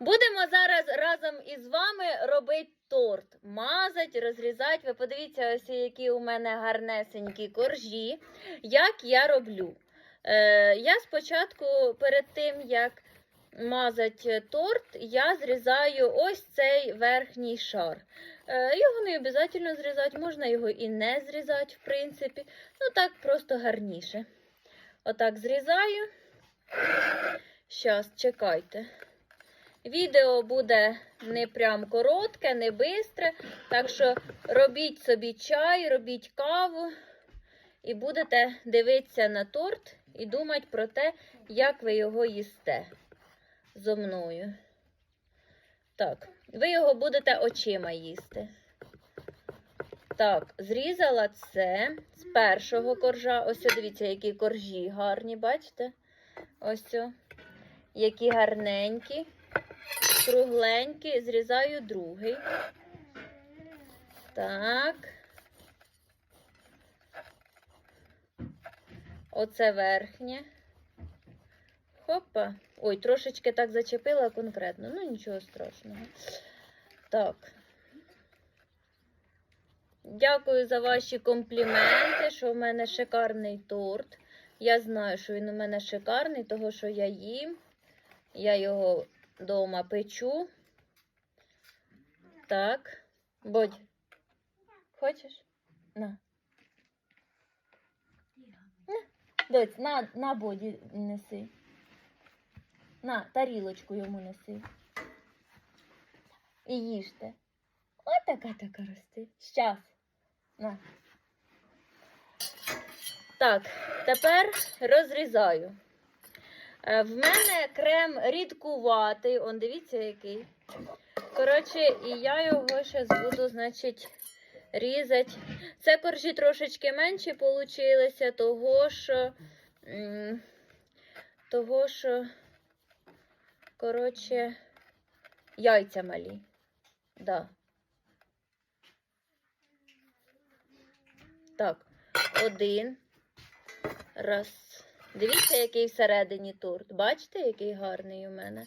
Будемо зараз разом із вами робити торт. Мазати, розрізати. Ви подивіться, ось які у мене гарнесенькі коржі. Як я роблю. Е, я спочатку, перед тим, як мазати торт, я зрізаю ось цей верхній шар. Е, його не обов'язково зрізати, можна його і не зрізати, в принципі. Ну так просто гарніше. Отак зрізаю. Щас, чекайте. Відео буде не прям коротке, не бистре. Так що робіть собі чай, робіть каву і будете дивитися на торт і думати про те, як ви його їсте зо мною. Так, ви його будете очима їсти. Так, зрізала це з першого коржа. Ось, дивіться, які коржі гарні, бачите? Ось, які гарненькі, кругленькі. Зрізаю другий. Так. Оце верхнє. Хопа. Ой, трошечки так зачепила конкретно. Ну, нічого страшного. Так. Дякую за ваші компліменти, що в мене шикарний торт. Я знаю, що він у мене шикарний, того що я їм. Я його вдома печу. Так. Бодь. Хочеш? На. Доць, на, на боді неси. На, тарілочку йому неси. І їжте. Отака така рости. Щас. На. Так, тепер розрізаю. Е, В мене крем рідкуватий. Он дивіться, який. Коротше, і я його зараз буду, значить, різати. Це коржі трошечки менші получилися, того що. Того що. Коротше, яйця малі. Да. Так, один. Раз. Дивіться, який всередині торт. Бачите, який гарний у мене.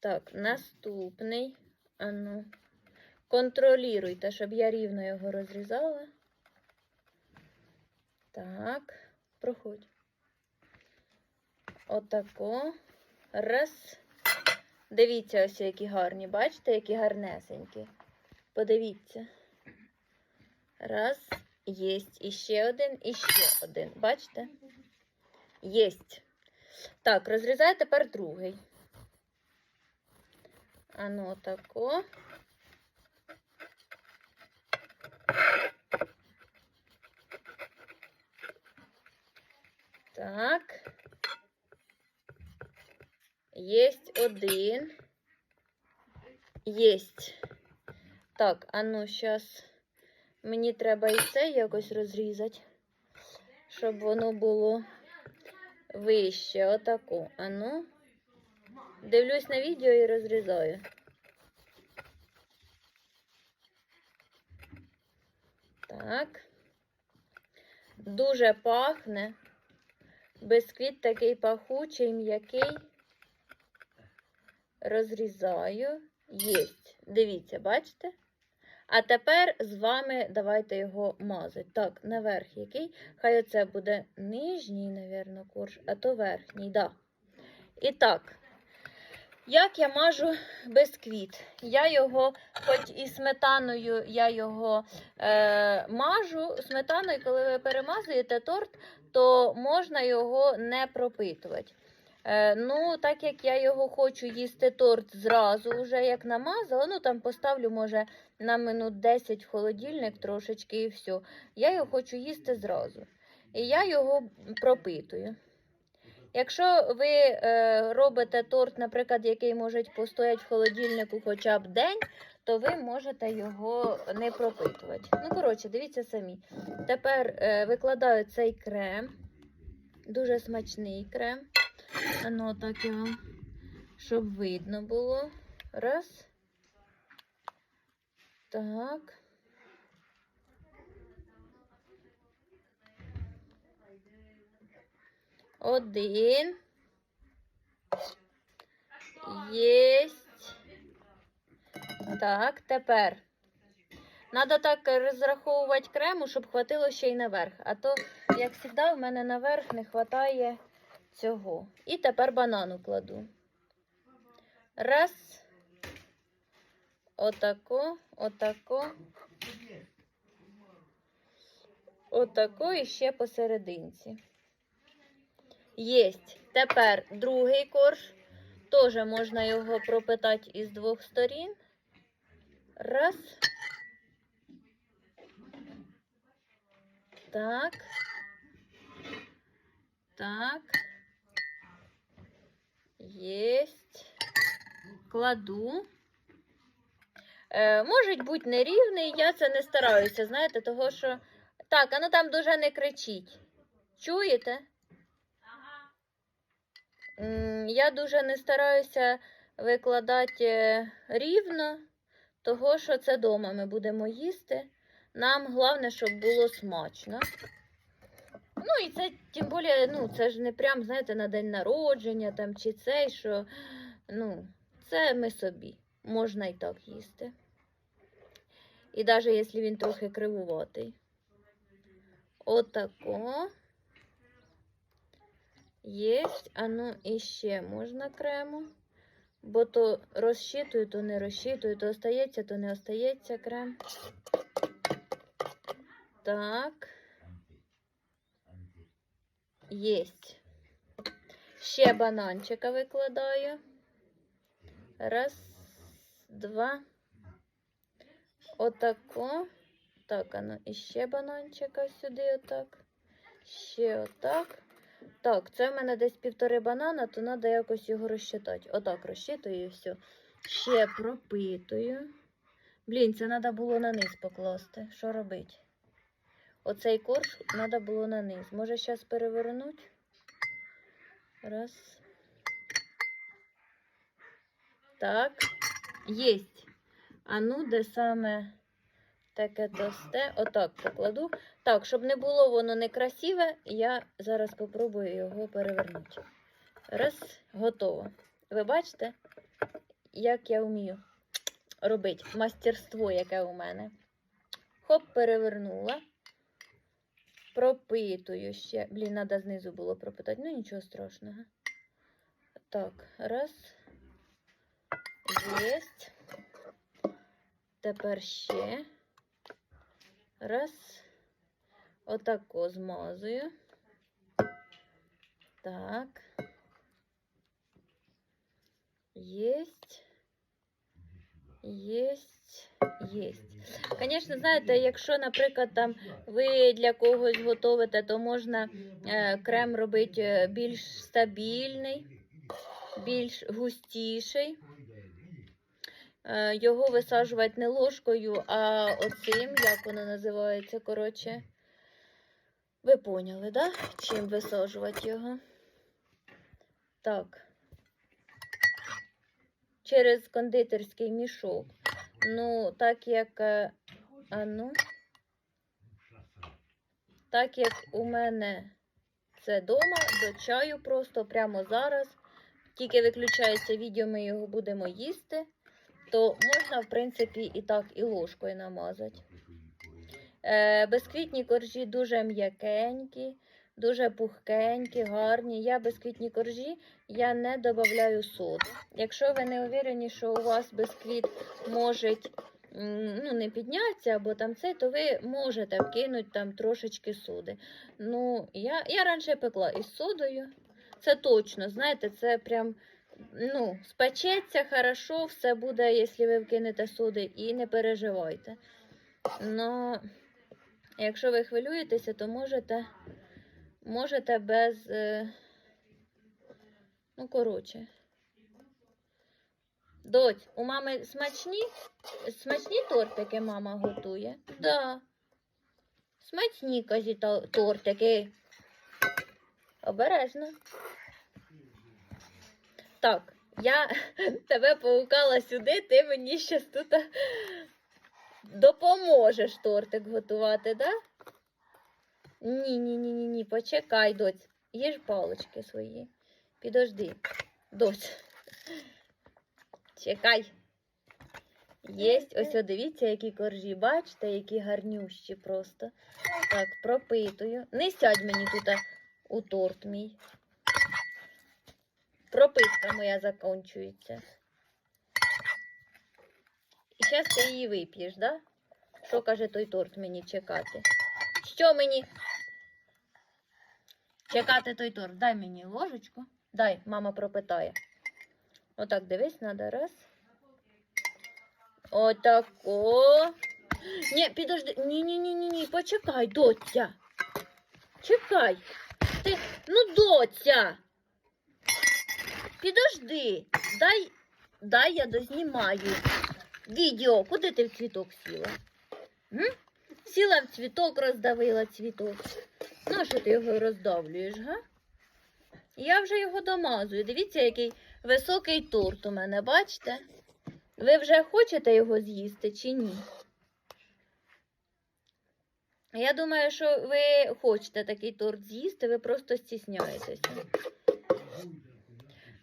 Так, наступний. Ану. Контроліруйте, щоб я рівно його розрізала. Так, проходь. Отако. Раз. Дивіться, ось які гарні. Бачите, які гарнесенькі. Подивіться. Раз. Єсть. І ще один, і ще один. Бачите? Єсть. Так, розрізаю тепер другий. Ану, отако. Так. Єсть один. Єсть. Так, а ну, зараз мені треба і це якось розрізати, щоб воно було вище. Отаку. А ну. Дивлюсь на відео і розрізаю. Так. Дуже пахне. Бисквіт такий пахучий, м'який. Розрізаю. Єсть. Дивіться, бачите? А тепер з вами давайте його мазати. Так, наверх який. Хай оце буде нижній, навірно, корж, а то верхній, да. І так, як я мажу бисквіт? Я його, хоч і сметаною, я його е, мажу. Сметаною, коли ви перемазуєте торт, то можна його не пропитувати. Е, ну, так як я його хочу їсти торт зразу, вже як намазала, ну там поставлю, може, на минут 10 в холодильник трошечки і все. Я його хочу їсти зразу. І я його пропитую. Якщо ви е, робите торт, наприклад, який може постояти в холодильнику хоча б день, то ви можете його не пропитувати. Ну, коротше, дивіться самі. Тепер е, викладаю цей крем, дуже смачний крем. Ну, так я вам, щоб видно було. Раз. Так. Один. Єсть. Так, тепер. Надо так розраховувати крему, щоб хватило ще й наверх. А то, як завжди, в мене наверх не вистачає цього. І тепер банану кладу. Раз. Отако, отако. Отако і ще посерединці. Єсть. Тепер другий корж. Теж можна його пропитати із двох сторін. Раз. Так. Так. Єсть. Кладу. Е, може бути нерівний, я це не стараюся, знаєте, того що. Так, а ну там дуже не кричіть. Чуєте? М, Я дуже не стараюся викладати е, рівно, того що це дома ми будемо їсти. Нам головне, щоб було смачно. Ну і це тим більше, ну, це ж не прям, знаєте, на день народження там чи цей, що ну, це ми собі. Можна і так їсти. І навіть якщо він трохи кривуватий. Отако. Єсть. А ну і ще можна крему. Бо то розщитую, то не розщитую, то остається, то не остається крем. Так. Єсть. Ще бананчика викладаю. Раз, два. Отако. Так, а ну і ще бананчика сюди, отак. Ще отак. Так, це в мене десь півтори банана, то треба якось його розчитати. Отак розчитую і все. Ще пропитую. Блін, це треба було на низ покласти. Що робити? Оцей корж треба було на низ. Може, зараз перевернути? Раз. Так. Єсть. А ну, де саме таке тосте? Отак покладу. Так, щоб не було воно некрасиве, я зараз попробую його перевернути. Раз, готово. Ви бачите, як я вмію робити мастерство, яке у мене. Хоп, перевернула. Пропитую ще. Блін, треба знизу було пропитати. Ну, нічого страшного. Так, раз. Єсть. Тепер ще. Раз. Отако змазую. Так. Єсть. Єсть. Єсть. Звісно, знаєте, якщо, наприклад, там ви для когось готовите, то можна е, крем робити е, більш стабільний, більш густіший. Е, його висаджувати не ложкою, а оцим, як воно називається, коротше. Ви поняли, да? Чим висаджувати його? Так. Через кондитерський мішок. Ну, так як. е, А ну. Так як у мене це дома, до чаю просто прямо зараз. Тільки виключається відео, ми його будемо їсти, то можна, в принципі, і так, і ложкою намазати. Е, безквітні коржі дуже м'якенькі, дуже пухкенькі, гарні. Я безквітні коржі я не додаю соду. Якщо ви не уверені, що у вас безквіт може ну, не піднятися або там це, то ви можете вкинути там трошечки соди. Ну, я, я раніше пекла із содою. Це точно, знаєте, це прям ну, спечеться хорошо, все буде, якщо ви вкинете соди, і не переживайте. Ну, якщо ви хвилюєтеся, то можете, можете без. е, Ну, коротше. Доць, у мами смачні? Смачні тортики мама готує? Да. Смачні, кажі, тортики. Обережно. Так, я тебе поукала сюди, ти мені щас тут допоможеш тортик готувати, да? Ні, ні, ні, ні, ні, почекай, доць. Їж палочки свої. Підожди. Доць. Чекай. Єсть. Ось дивіться, які коржі. Бачите, які гарнющі просто. Так, пропитую. Не сядь мені тут у торт мій. Пропитка моя закінчується. І зараз ти її вип'єш, да? Що каже той торт мені чекати? Що мені? Чекати той торт. Дай мені ложечку. Дай, мама пропитає. Отак, дивись, треба раз. Отако. Ні, підожди. Ні, ні, ні, ні, ні. Почекай, доця. Чекай. Ти, ну, доця. Підожди. Дай, дай я дознімаю. Відео. Куди ти в цвіток сіла? М? Сіла в цвіток, роздавила цвіток. Ну, що ти його роздавлюєш, га? Я вже його домазую. Дивіться, який високий торт у мене, бачите? Ви вже хочете його з'їсти чи ні? Я думаю, що ви хочете такий торт з'їсти, ви просто стісняєтеся.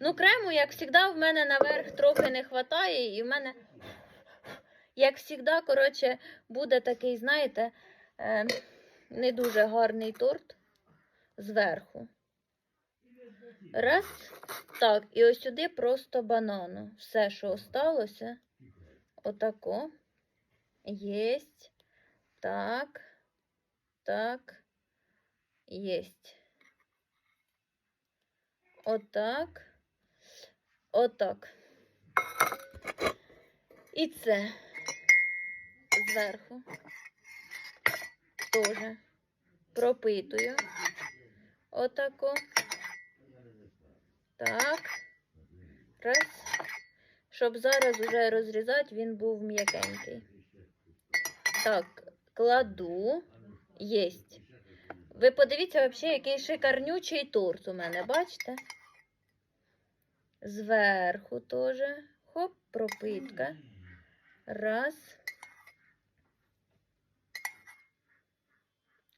Ну, крему, як завжди, в мене наверх трохи не вистачає, і в мене, як завжди, коротше, буде такий, знаєте, е, не дуже гарний торт зверху. Раз. Так, і ось сюди просто банану. Все, що осталося. Отако. Єсть. Так. Так. Єсть. Отак. Отак. І це зверху. Тоже пропитую. Отако. Так. Раз. Щоб зараз уже розрізати, він був м'якенький. Так, кладу. Єсть. Ви подивіться, взагалі, який шикарнючий торт у мене, бачите? Зверху теж. Хоп, пропитка. Раз.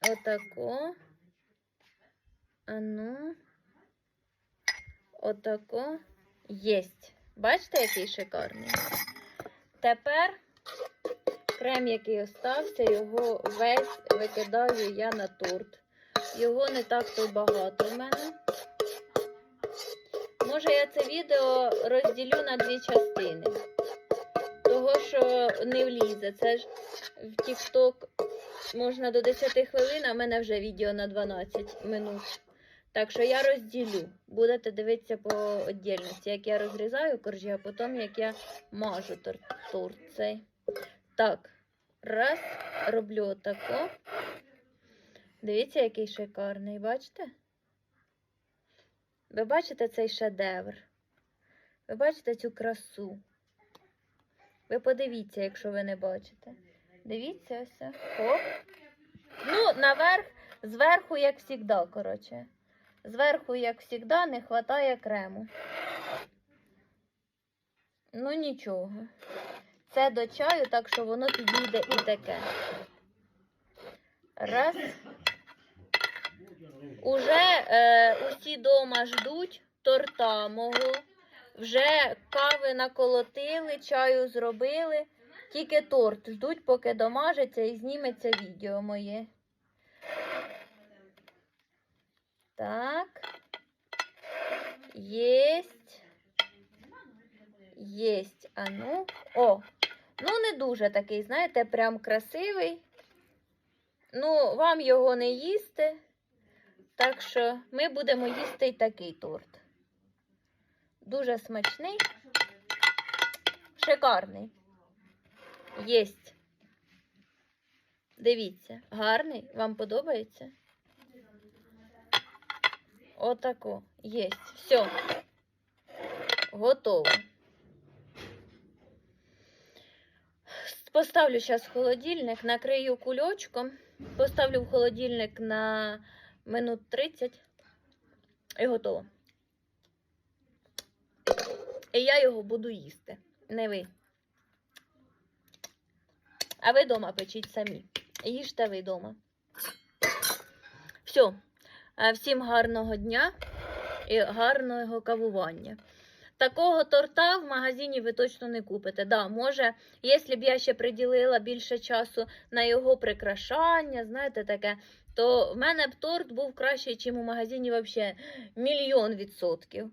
Отако. А ну. Отако. Єсть. Бачите, який шикарний? Тепер крем, який остався, його весь викидаю я на торт. Його не так то багато в мене. Може, я це відео розділю на дві частини. Того, що не влізе. Це ж в TikTok можна до 10 хвилин, а в мене вже відео на 12 минут. Так що я розділю. Будете дивитися по віддільності, як я розрізаю коржі, а потім як я мажу торт, цей. Так, раз, роблю отако. Дивіться, який шикарний, бачите? Ви бачите цей шедевр? Ви бачите цю красу? Ви подивіться, якщо ви не бачите. Дивіться ось. Хоп. Ну, наверх, зверху, як завжди, коротше. Зверху, як завжди, не вистачає крему. Ну, нічого. Це до чаю, так що воно підійде і таке. Раз. Уже е, усі дома ждуть торта мого. Вже кави наколотили, чаю зробили. Тільки торт ждуть, поки домажиться і зніметься відео моє. Так. Єсть. Єсть. А ну. О! Ну, не дуже такий, знаєте, прям красивий. Ну, вам його не їсти. Так що ми будемо їсти і такий торт. Дуже смачний, шикарний. Єсть. Дивіться, гарний. Вам подобається? Отако. Єсть. Все. Готово. Поставлю зараз в холодильник, накрию кульочком. Поставлю в холодильник на минут 30 і готово. І я його буду їсти. Не ви. А ви вдома печіть самі. Їжте ви вдома. Все. Всім гарного дня і гарного кавування. Такого торта в магазині ви точно не купите. Да, може, якщо б я ще приділила більше часу на його прикрашання, знаєте, таке, то в мене б торт був кращий, ніж у магазині взагалі мільйон відсотків.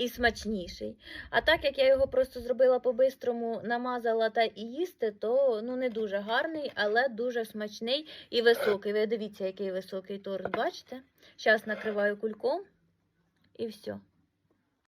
І смачніший. А так як я його просто зробила по-бистрому, намазала та і їсти, то ну не дуже гарний, але дуже смачний і високий. Ви дивіться, який високий торт, бачите? Зараз накриваю кульком і все.